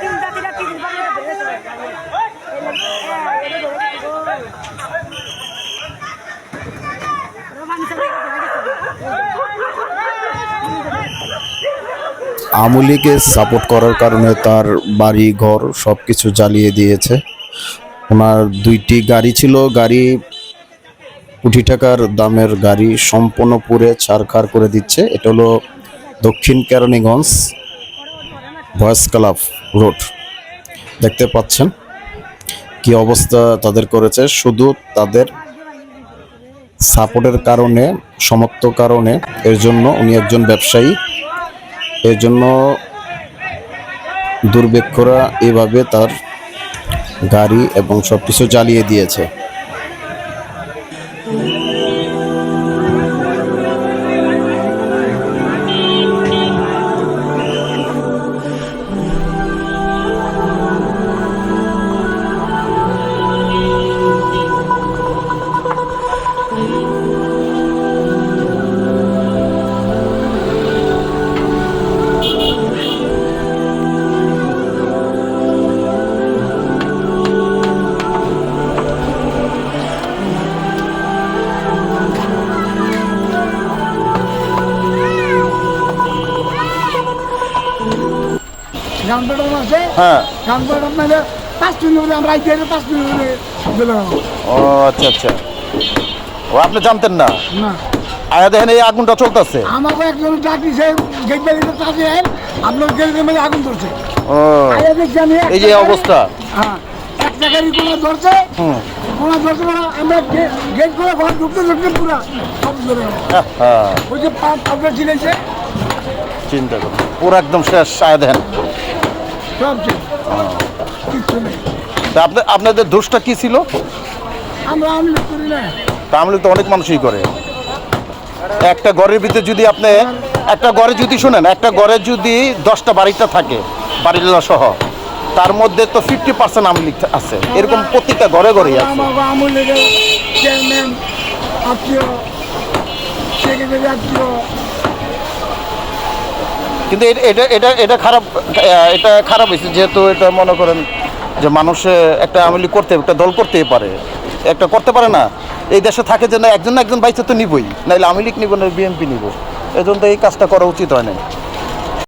তিনটা সাপোর্ট করার কারণে তার বাড়ি, ঘর সব কিছু জ্বালিয়ে দিয়েছে। ওনার দুইটি গাড়ি ছিল, গাড়ি কোটি টাকার দামের গাড়ি সম্পূর্ণ পুরে ছারখার করে দিচ্ছে। এটা হলো দক্ষিণ কেরানীগঞ্জ ভয়েস ক্লাব রোড। দেখতে পাচ্ছেন কি অবস্থা তাদের করেছে। শুধু তাদের সাপোর্টের কারণে, সমর্থ কারণে, এর জন্য উনি একজন ব্যবসায়ী। এর জন্য দুর্ভিক্ষরা এভাবে তার গাড়ি এবং সব কিছু জ্বালিয়ে দিয়েছে। আছে। হ্যাঁ। মানে পাঁচ মিনিট হলে আমরা আইতে পাঁচ মিনিট হলে ও আচ্ছা আচ্ছা। ও আপনি জানতেন না। না। আয়া দেখেন এই আগুনটা চলতেছে। আমাকে একজন ডাকিছে গেট বাড়িতে তাকে আপনার গেটের মধ্যে আগুন ধরছে। ও। আয়া দেখছি আমি এই যে অবস্থা। হ্যাঁ একটা গাড়ি কোনো ধরছে। কোনো ধরছে না আমরা গেট করে ঘর ঢুকতে ঢুকতে পুরা সব ধরে হ্যাঁ ওই যে পাপটা ছিলেছে চিন্তা করুন। পুরো একদম শেষ আয়া দেখেন। সব ছিল কিচ্ছু নেই। তা আপনি- আপনাদের দোষটা কি ছিল? আমরা আমি করি না। তা আমলি তো অনেক মানুষই করে। একটা ঘরের ভিতরে যদি আপনি একটা ঘরে যদি শুনেন একটা ঘরে যদি দশটা বাড়িটা থাকে বাড়িটা সহ তার মধ্যে তো ফিফটি পার্সেন্ট আমলি আছে। এরকম প্রত্যেকটা ঘরে ঘরেই আছে। আমাকে আমুল লেগে চেয়ারম্যান আত্মীয় সেক্রেটারি আত্মীয় কিন্তু এটা- এটা এটা খারাপ এটা খারাপ হয়েছে, যেহেতু এটা মনে করেন যে মানুষে একটা আমলি করতে, একটা দল করতেই পারে। একটা করতে পারে না, এই দেশে থাকে যে না, একজন না একজন বাইচে তো নিবই নাহলে আওয়ামী লীগ নিব না, বিএনপি নিব। এই জন্য তো এই কাজটা করা উচিত হয় না